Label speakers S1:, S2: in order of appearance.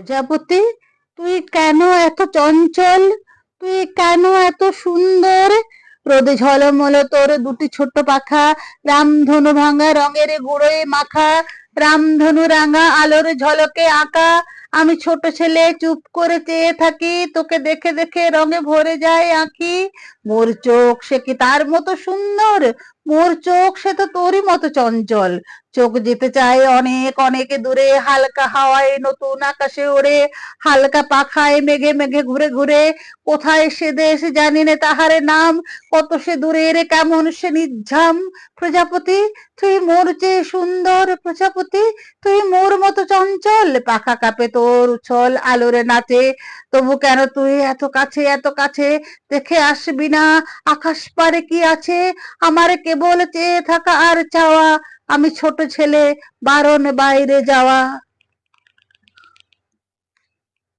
S1: প্রজাপতি তুই কেন এত চঞ্চল? তুই কেন এত সুন্দর? রোদে ঝলমল তোর দুটি ছোট্ট পাখা, রামধনু ভাঙা রঙের গুঁড়োয় মাখা, রামধনু রাঙা আলোর ঝলকে আঁকা। আমি ছোট ছেলে, চুপ করে চেয়ে থাকি, তোকে দেখে দেখে রঙে ভরে যায় আঁকি মোর চোখ সে কি তার মতো সুন্দর? মোর চোখ সে তো তোরই মতো চঞ্চল। চোখ যেতে চায় অনেক অনেক দূরে, হালকা হাওয়ায় নতুন আকাশে ওড়ে, হালকা পাখায় মেঘে মেঘে ঘুরে ঘুরে। কোথায় সে দেশ জানি না তাহারে নাম, কত সে দূরে রে কেমন সে নিঝাম। প্রজাপতি, তুই মোর চেয়ে সুন্দর প্রজাপতি, তুই মোর মতো চঞ্চল। পাখা কাপে তোর উছল আলোরে নাচে। তবু কেন তুই এত কাছে এত কাছে? দেখে আসবি না। আকাশ পারে কি আছে? আমার কেবল চেয়ে থাকা আর চাওয়া। আমি ছোট ছেলে, বারণ বাইরে যাওয়া।